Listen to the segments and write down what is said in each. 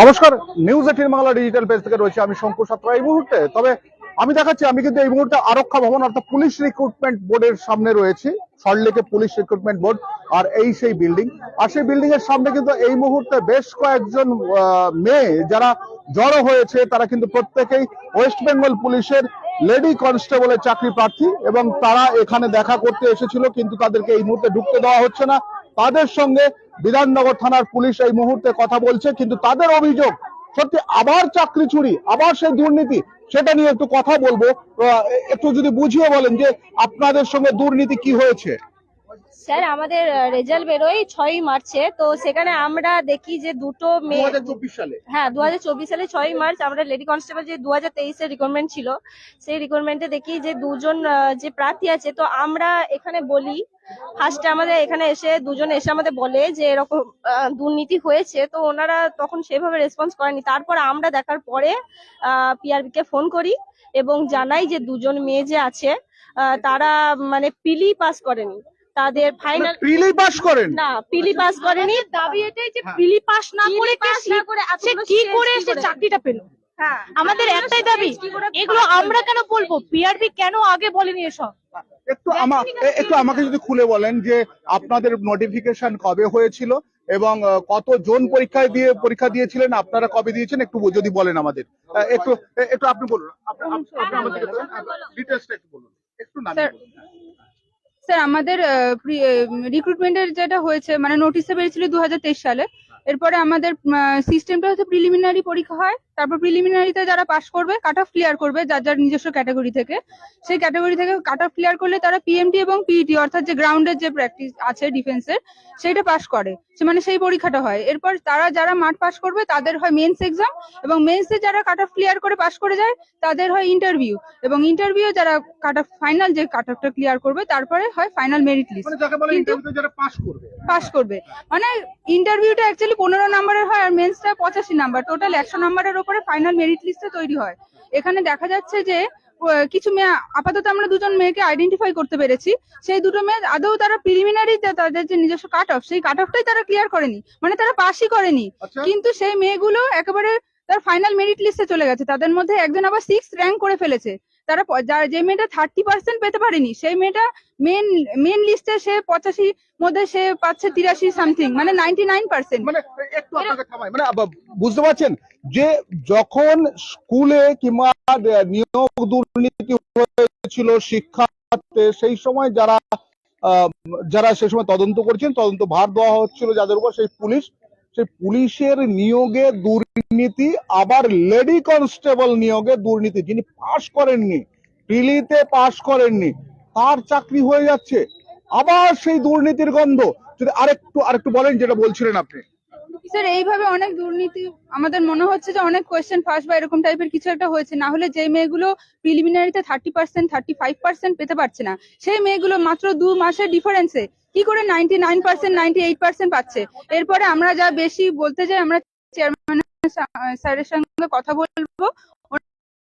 নমস্কার news eighteen Bangla digital page থেকে রয়েছে আমি শঙ্কু সাত্রা এই মুহূর্তে। তবে আমি দেখাচ্ছি, আমি কিন্তু এই মুহূর্তে আরক্ষা ভবন অর্থাৎ পুলিশ রিক্রুটমেন্ট বোর্ডের সামনে রয়েছি সল্টলেকে পুলিশ রিক্রুটমেন্ট বোর্ড আর এই সেই বিল্ডিং আর সেই বিল্ডিং এর সামনে কিন্তু এই মুহূর্তে বেশ কয়েকজন মেয়ে যারা জড়ো হয়েছে, তারা কিন্তু প্রত্যেকেই ওয়েস্ট বেঙ্গল পুলিশের লেডি কনস্টেবলের চাকরি প্রার্থী এবং তারা এখানে দেখা করতে এসেছিল, কিন্তু তাদেরকে এই মুহূর্তে ঢুকতে দেওয়া হচ্ছে না। তাদের সঙ্গে বিধাননগর থানার পুলিশ এই মুহূর্তে কথা বলছে, কিন্তু তাদের অভিযোগ সত্যি আবার চাকরি চুরি, আবার সেই দুর্নীতি, সেটা নিয়ে একটু কথা বলব। একটু যদি বুঝিয়ে বলেন যে আপনাদের সঙ্গে দুর্নীতি কি হয়েছে। স্যার আমাদের রেজাল্ট বেরোয় ছয়ই মার্চে। তো সেখানে আমরা দেখি যে দুটো মেয়ে সালে। হ্যাঁ দু হাজার চব্বিশ সালে ছয়ই মার্চ আমরা লেডি কনস্টেবল যে দু হাজার তেইশের রিক্রুটমেন্ট ছিল সেই রিক্রুটমেন্টে দেখি যে দুজন যে প্রার্থী আছে তো আমরা এখানে বলি ফার্স্টে আমাদের এখানে এসে দুজন এসে আমাদের বলে যে এরকম দুর্নীতি হয়েছে তো ওনারা তখন সেভাবে রেসপন্স করেনি। তারপর আমরা দেখার পরে পিআরবি কে ফোন করি এবং জানাই যে দুজন মেয়ে যে আছে তারা মানে পিলি পাস করেনি। তাদের ফাইনাল প্রিলি পাস করেন না পিলি পাস করেনি। দাবি এটাই যে হ্যাঁ। প্রিলি পাস না করে পাস সে না করে এতগুলো কি করে সে চাকরিটা পেল? হ্যাঁ। আমাদের একটাই দাবি এগুলো আমরা কেন বলব? পিআরবি কেন আগে বলেনি এসব? একটু আমা একটু আমাকে যদি খুলে বলেন যে আপনাদের নোটিফিকেশন কবে হয়েছিল এবং কত কতজন পরীক্ষায় দিয়ে পরীক্ষা দিয়েছিলেন আপনারা কবে দিয়েছেন? একটু যদি বলেন আমাদের। একটু একটু আপনি বলুন। আপনি আপনি ডিটেলসটা একটু বলুন। একটু নাম স্যার, আমাদের রিক্রুটমেন্টের যেটা হয়েছে মানে নোটিশে বেরিয়েছিল দু হাজার তেইশ সালে। এরপরে আমাদের সিস্টেমটা হচ্ছে প্রিলিমিনারি পরীক্ষা হয় তারপর প্রিলিমিনারিতে যারা পাশ করবে কাট অফ ক্লিয়ার করবে যার যার নিজস্ব ক্যাটাগরি থেকে। সেই ক্যাটাগরি থেকে কাট অফ ক্লিয়ার করলে তারা পিএমটি এবং পিইটি অর্থাৎ যে গ্রাউন্ডের যে প্র্যাকটিস আছে ডিফেন্সের সেইটা পাশ করে। সে মানে সেই পরীক্ষাটা হয়। এরপর তারা যারা মাঠ পাস করবে তাদের হয় মেন্স এক্সাম এবং মেন্সে যারা কাট অফ ক্লিয়ার করে পাশ করে যায় তাদের হয় ইন্টারভিউ এবং ইন্টারভিউ যারা কাট অফ ফাইনাল যে কাট অফটা ক্লিয়ার করবে তারপরে হয় ফাইনাল মেরিট লিস্ট মানে যাকে বলে কিন্তু- যারা পাস করবে। পাস করবে। মানে ইন্টারভিউটা অ্যাকচুয়ালি পনেরো নাম্বারের হয় আর মেন্সটা পঁচাশি নাম্বার। টোটাল একশো নাম্বারের উপরে ফাইনাল মেরিট লিস্টে তৈরি হয়। এখানে দেখা যাচ্ছে যে কিছু মেয়ে আপাতত আমরা দুজন মেয়েকে আইডেন্টিফাই করতে পেরেছি। সেই দুটো মেয়ে আদৌ তারা প্রিলিমিনারি তাদের যে নিজস্ব কাট অফ সেই কাট অফটাই তারা ক্লিয়ার করেনি। মানে তারা পাসই করেনি। আচ্ছা। কিন্তু সেই মেয়েগুলো একেবারে তার ফাইনাল মেরিট লিস্টে চলে গেছে। তাদের মধ্যে একজন আবার সিক্স র্যাঙ্ক করে ফেলেছে। তারা যার যে মেয়েটা থার্টি পার্সেন্ট পেতে পারেনি সেই মেয়েটা মেন মেন লিস্টে সে পঁচাশি মধ্যে সে পাচ্ছে তিরাশি সামথিং মানে নাইনটি নাইন পার্সেন্ট মানে একটু মানে বুঝতে পারছেন যে যখন স্কুলে কিংবা নিয়োগ দুর্নীতি হয়েছিল শিক্ষাতে সেই সময় যারা যারা সেই সময় তদন্ত করছেন তদন্ত ভার দেওয়া হচ্ছিল যাদের উপর সেই পুলিশ সেই পুলিশের নিয়োগে দুর্নীতি, আবার লেডি কনস্টেবল নিয়োগে দুর্নীতি, যিনি পাশ করেননি প্রিলিতে পাশ করেননি, তার চাকরি হয়ে যাচ্ছে। আবার সেই দুর্নীতির গন্ধ। যদি আরেকটু আরেকটু বলেন যেটা বলছিলেন আপনি। স্যার এইভাবে অনেক দুর্নীতি, আমাদের মনে হচ্ছে যে অনেক কোয়েশ্চেন ফার্স্ট বা এরকম টাইপের কিছু একটা হয়েছে। না হলে যে মেয়েগুলো প্রিলিমিনারিতে thirty percent thirty five percent পেতে পারছে না, সেই মেয়েগুলো মাত্র দু মাসের ডিফারেন্সে কি করে ninety nine percent ninety eight percent পাচ্ছে? এরপরে আমরা যা বেশি বলতে যাই, আমরা চেয়ারম্যান স্যারের সঙ্গে কথা বলব।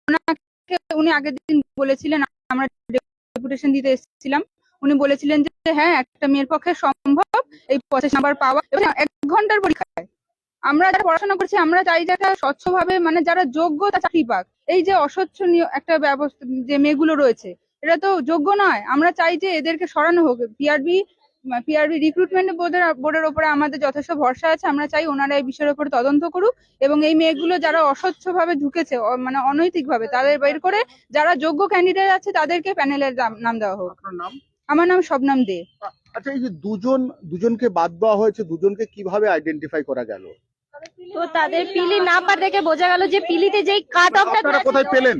ওনাকে, উনি আগের দিন বলেছিলেন, আমরা ডেপুটেশন দিতে এসেছিলাম। উনি বলেছিলেন যে হ্যাঁ একটা মেয়ের পক্ষে সম্ভব এই পঁচাশ নাম্বার পাওয়া এবং এক ঘণ্টার পরীক্ষায় আমরা যারা পড়াশোনা করছি আমরা চাই যে একটা স্বচ্ছভাবে মানে যারা যোগ্য তারা চাকরি পাক। এই যে অস্বচ্ছ নিয়- একটা ব্যবস্থা যে মেয়েগুলো রয়েছে এটা তো যোগ্য নয়। আমরা চাই যে এদেরকে সরানো হোক। পিআরবি পিআরবি রিক্রুটমেন্ট বোর্ডের বোর্ডের ওপরে আমাদের যথেষ্ট ভরসা আছে। আমরা চাই ওনারা এই বিষয়ের উপরে তদন্ত করুক এবং এই মেয়েগুলো যারা অস্বচ্ছভাবে ঢুকেছে মানে অনৈতিকভাবে তাদের বের করে যারা যোগ্য ক্যান্ডিডেট আছে তাদেরকে প্যানেলের নাম দেওয়া হোক। আমার নাম শবনম দে। আচ্ছা এই যে দুজন দুজনকে বাদ দেওয়া হয়েছে দুজনকে কীভাবে আইডেন্টিফাই করা গেল? তো তাদের পিলি না পার দেখে বোঝা গেল যে পিলিতে যেই কাট অফটা আপনারা কোথায় পেলেন?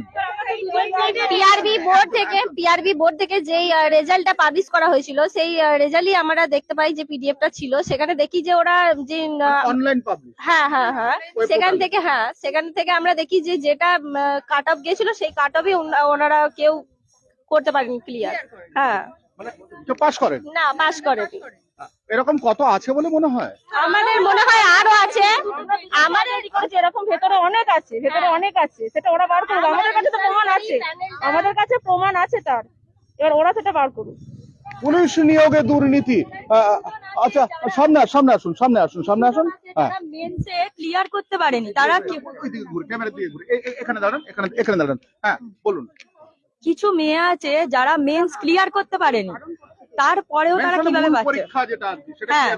পিআরবি বোর্ড থেকে পিআরবি বোর্ড থেকে যেই রেজাল্টটা পাবলিশ করা হয়েছিল সেই রেজাল্টই আমরা দেখতে পাই যে পিডিএফটা ছিল। সেখানে দেখি যে ওরা যে অনলাইন পাবলিশ হ্যাঁ হ্যাঁ হ্যাঁ। সেখান থেকে হ্যাঁ সেখান থেকে আমরা দেখি যে যেটা কাট অফ গিয়েছিল সেই কাট অফই ওনারা কেউ করতে পারেনি ক্লিয়ার হ্যাঁ। মানে পাস করেন? না পাস করেনি। এরকম কত আছে বলে মনে হয়? আমাদের মনে হয় আরও আছে। আমাদের এরকম ভেতরে অনেক আছে ভেতরে অনেক আছে। সেটা ওরা বার করবে আমাদের কাছে তো প্রমাণ আছে। আমাদের কাছে প্রমাণ আছে তার। এবার ওরা সেটা বার করুক। পুলিশ নিয়োগে দুর্নীতি। আহ, আচ্ছা সামনে আস- সামনে আসুন সামনে আসুন সামনে আসুন। হ্যাঁ। ক্লিয়ার করতে পারেনি। তারা কি- এখানে দাঁড়ান এখানে এখানে দাঁড়ান। হ্যাঁ বলুন। কিছু মেয়ে আছে যারা মেন্স ক্লিয়ার করতে পারেনি। তারপরেও তারা কীভাবে পাচ্ছে? আর হ্যাঁ।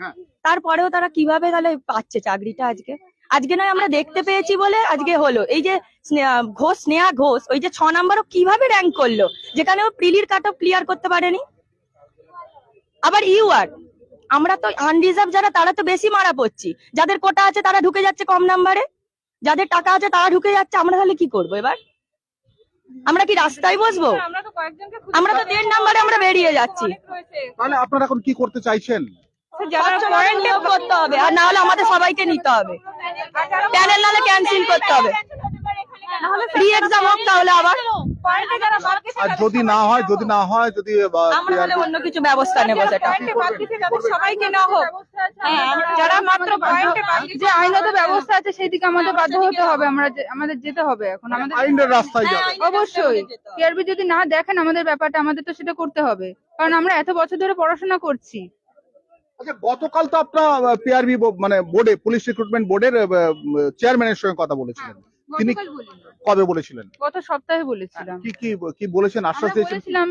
হ্যাঁ। তারপরেও তারা কীভাবে তাহলে পাচ্ছে চাকরিটা আজকে? আজকে নয় আমরা দেখতে পেয়েছি বলে আজকে হলো। এই যে ঘোষ স্নেহা ঘোষ ওই যে ছ নাম্বারও কীভাবে র্যাঙ্ক করল? যেখানে ও প্রিলির কাট অফ ক্লিয়ার করতে পারেনি। আবার ইউআর আমরা তো আনরিজার্ভ যারা তারা তো বেশি মারা পড়ছি। যাদের কোটা আছে তারা ঢুকে যাচ্ছে কম নাম্বারে যাদের টাকা আছে তারা ঢুকে যাচ্ছে। আমরা তাহলে কি করব এবার? আমরা কি রাস্তায় বসবো? আমরা তো দেড় নাম্বারে আমরা বেরিয়ে যাচ্ছি। তাহলে আপনারা এখন কি করতে চাইছেন? পয়েন্ট করতে হবে আর না হলে আমাদের সবাইকে নিতে হবে। প্যানেল নাহলে ক্যান্সেল করতে হবে। ফ্রি এক্সাম হোক তাহলে আবার। আর যদি না হয় যদি না হয় যদি আহ, আমরা তাহলে অন্য কিছু ব্যবস্থা নেব সেটা সবাইকে না হোক। যারা মাত্র যে আইনত ব্যবস্থা আছে সেই দিকে আমাদের বাধ্য হতে হবে আমরা যে- আমাদের যেতে হবে এখন আমাদের আইনের রাস্তায় যাবে। অবশ্যই। পিআরবি যদি না দেখেন আমাদের ব্যাপারটা আমাদের তো সেটা করতে হবে। কারণ আমরা এত বছর ধরে পড়াশোনা করছি। আচ্ছা গতকাল তো আপনার পিআরবি মানে বোর্ডে পুলিশ রিক্রুটমেন্ট বোর্ডের চেয়ারম্যানের সঙ্গে কথা বলেছিলেন। তিনি। কবে বলেছিলেন? গত সপ্তাহে বলেছিলাম। কি কি কি বলেছেন? আশ্বাস দিয়েছেন? বলেছিলাম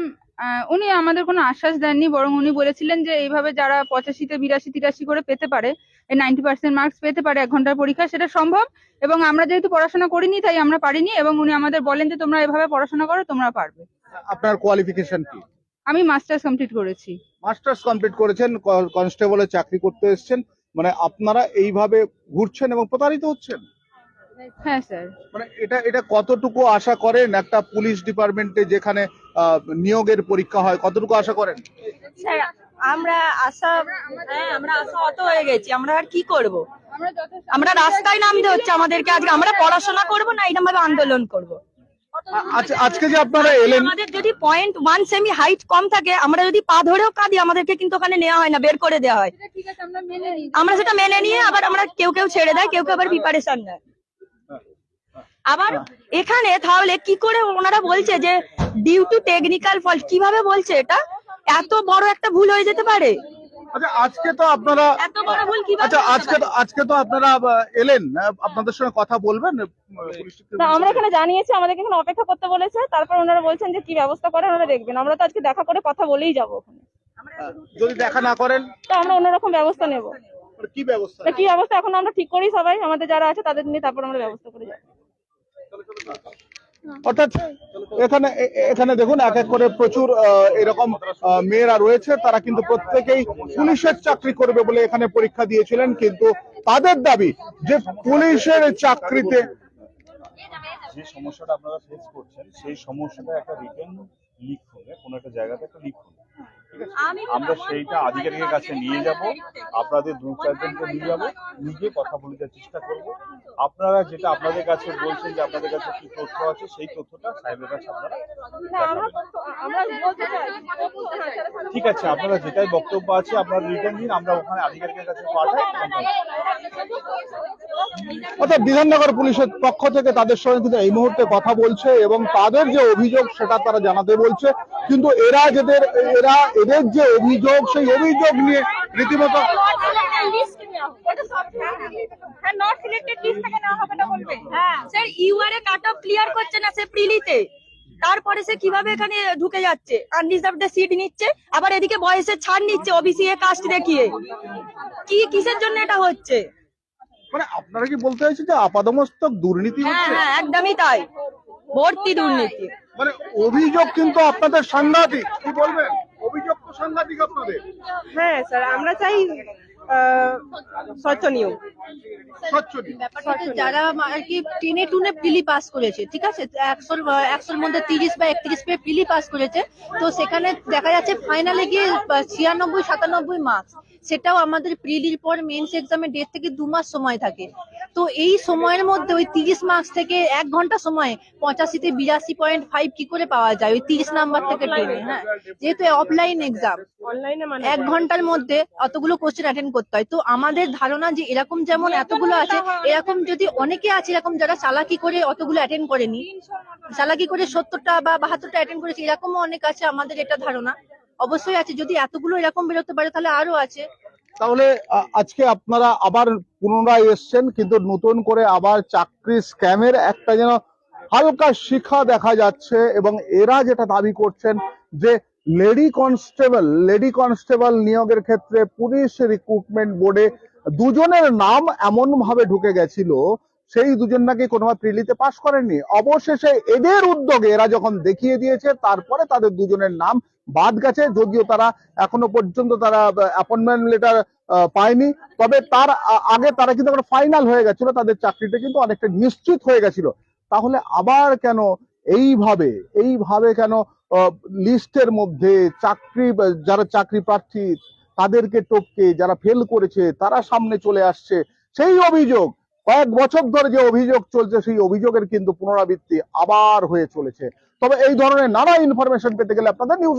উনি আমাদের কোনো আশ্বাস দেননি বরং উনি বলেছিলেন যে এইভাবে যারা পঁচাশিতে বিরাশি তিরাশি করে পেতে পারে নাইনটি পার্সেন্ট মার্কস পেতে পারে এক ঘণ্টার পরীক্ষা সেটা সম্ভব। এবং আমরা যেহেতু পড়াশোনা করিনি তাই আমরা পারিনি এবং উনি আমাদের বলেন যে তোমরা এভাবে পড়াশোনা করো তোমরা পারবে। আপনার কোয়ালিফিকেশন কি? আমি মাস্টার্স কমপ্লিট করেছি। মাস্টার্স কমপ্লিট করেছেন কনস্টেবলের চাকরি করতে এসেছেন মানে আপনারা এইভাবে ঘুরছেন এবং প্রতারিত হচ্ছেন? হ্যাঁ স্যার। মানে এটা এটা কতটুকু আশা করেন একটা পুলিশ ডিপার্টমেন্টে যেখানে আহ, নিয়োগের পরীক্ষা হয়? কতটুকু আশা করেন? স্যার আমরা আশা হ্যাঁ আমরা আশা অত হয়ে গেছি। আমরা আর কি করব? আমরা রাস্তায় নামতে হচ্ছে আমাদেরকে আজকে। আমরা পড়াশোনা করব না এরকম ভাবে আন্দোলন করব। আ- আজকে যে আপনারা এলেন আমাদের যদি পয়েন্ট ওয়ান সেমি হাইট কম থাকে আমরা যদি পা ধরেও কাঁদি আমাদেরকে কিন্তু ওখানে নেওয়া হয় না বের করে দেওয়া হয়। মেনে আমরা সেটা মেনে নিয়ে আবার আমরা কেউ কেউ ছেড়ে দেয় কেউ কেউ আবার প্রিপারেশন নেয়। আবার এখানে তাহলে কি করে ওনারা বলছে যে ডিউ টু টেকনিক্যাল ফল্ট কীভাবে বলছে এটা? এত বড় একটা ভুল হয়ে যেতে পারে। আচ্ছা আজকে তো আপনারা আচ্ছা আজকে তো আজকে তো আপনারা এলেন। আপনাদের সঙ্গে কথা বলবেন। আহ, তা আমরা এখানে জানিয়েছি আমাদেরকে এখানে অপেক্ষা করতে বলেছে। তারপর ওনারা বলছেন যে কি ব্যবস্থা করে ওনারা দেখবেন। আমরা তো আজকে দেখা করে কথা বলেই যাব ওখানে। যদি দেখা না করেন? তো আমরা অন্যরকম ব্যবস্থা নেব। কি ব্যবস্থা? কি ব্যবস্থা? এখন আমরা ঠিক করি সবাই আমাদের যারা আছে তাদের নিয়ে তারপর আমরা ব্যবস্থা করে যাব। অর্থাৎ এখানে এখানে দেখুন, এক এক করে প্রচুর এরকম মেয়েরা রয়েছে। তারা কিন্তু প্রত্যেকেই পুলিশের চাকরি করবে বলে এখানে পরীক্ষা দিয়েছিলেন। কিন্তু তাদের দাবি যে পুলিশের চাকরিতে যে সমস্যাটা আপনারা ফেস করছেন, সেই সমস্যাটা একটা রিটার্ন লিক হবে, কোনো একটা জায়গাতে একটা লিক হবে। আমরা সেইটা আধিকারিকের কাছে নিয়ে যাব। আপনাদের দু চারজনকে নিয়ে যাব। নিজে কথা বলতে চেষ্টা করব। আপনারা যেটা আপনাদের কাছে বলছেন যে আপনাদের কাছে কি তথ্য আছে সেই তথ্যটা সাহেবের কাছে আপনারা ঠিক আছে আপনারা যেটাই বক্তব্য আছে আপনারা রিটার্ন দিন আমরা ওখানে আধিকারিকের কাছে পাঠাই অর্থাৎ বিধাননগর পুলিশের পক্ষ থেকে তাদের সঙ্গে কিন্তু এই মুহূর্তে কথা বলছে এবং তাদের যে অভিযোগ সেটা তারা জানাতে বলছে। কিন্তু এরা যেদের এরা এদের যে অভিযোগ সেই অভিযোগ নিয়ে রীতিমতো হ্যাঁ স্যার ইউআর এ কাট অফ ক্লিয়ার করছে না সে প্রিলিতে। তারপরে সে কীভাবে এখানে ঢুকে যাচ্ছে? আনরিজার্ভড সিট নিচ্ছে আবার এদিকে বয়সের ছাড় নিচ্ছে ওবিসি এ কাস্ট দেখিয়ে। কি কিসের জন্য এটা হচ্ছে? মানে আপনারা কি বলতে চাইছেন যে আপাদমস্তক দুর্নীতি হ্যাঁ হচ্ছে? হ্যাঁ একদমই তাই। ভর্তি দুর্নীতি। মানে অভিযোগ কিন্তু আপনাদের সাংঘাতিক কি বলবেন? অভিযোগ তো সাংঘাতিক আপনাদের। হ্যাঁ স্যার আমরা চাই হচ্ছে যারা আর কি টেনে টুনে প্রিলি পাস করেছে ঠিক আছে? একশোর একশোর মধ্যে তিরিশ বা একত্রিশ পেয়ে প্রিলি পাস করেছে তো সেখানে দেখা যাচ্ছে ফাইনালে গিয়ে ছিয়ানব্বই সাতানব্বই মার্কস সেটাও আমাদের প্রিলির পর মেন্স এক্সামে ডেট থেকে দু মাস সময় থাকে। তো এই সময়ের মধ্যে ওই তিরিশ মার্কস থেকে এক ঘণ্টা সময় পঁচাশিতে বিরাশি পয়েন্ট ফাইভ কি করে পাওয়া যায়? ওই তিরিশ নাম্বার থেকে টেনে হ্যাঁ? যেহেতু অফলাইন এক্সাম অনলাইনে মানে এক ঘণ্টার মধ্যে অতগুলো কোশ্চেন অ্যাটেন্ড করতে হয়। তো আমাদের ধারণা যে এরকম যেমন এতগুলো আছে এরকম যদি অনেকে আছে এরকম যারা চালাকি করে অতগুলো অ্যাটেন্ড করেনি চালাকি করে সত্তরটা বা বাহাত্তরটা অ্যাটেন্ড করেছে এরকমও অনেক আছে আমাদের এটা ধারণা। অবশ্যই আছে যদি এতগুলো এরকম বেরোতে পারে তাহলে আরও আছে। তাহলে আজকে আপনারা আবার পুনরায় এসছেন, কিন্তু নতুন করে আবার চাকরি স্ক্যামের একটা যেন হালকা শিখা দেখা যাচ্ছে এবং এরা যেটা দাবি করছেন যে লেডি কনস্টেবল লেডি কনস্টেবল নিয়োগের ক্ষেত্রে পুলিশ রিক্রুটমেন্ট বোর্ডে দুজনের নাম এমন ভাবে ঢুকে গেছিল, সেই দুজন নাকি কোনোভাবে প্রিলিতে পাশ করেননি। অবশেষে এদের উদ্যোগে এরা যখন দেখিয়ে দিয়েছে, তারপরে তাদের দুজনের নাম বাদ গেছে, যদিও তারা এখনও পর্যন্ত তারা অ্যাপয়েন্টমেন্ট লেটার পায়নি। তবে তার আগে তারা কিন্তু একটা ফাইনাল হয়ে গেছিল, তাদের চাকরিটা কিন্তু অনেকটা নিশ্চিত হয়ে গেছিল। তাহলে আবার কেন এইভাবে এইভাবে কেন লিস্টের মধ্যে চাকরি, যারা চাকরি প্রার্থী, তাদেরকে টপকে, যারা ফেল করেছে, তারা সামনে চলে আসছে। সেই অভিযোগ, কয়েক বছর ধরে যে অভিযোগ চলছে, সেই অভিযোগের কিন্তু পুনরাবৃত্তি আবার হয়ে চলেছে। তবে এই ধরনের নানা ইনফরমেশন পেতে গেলে আপনাদের নিউজ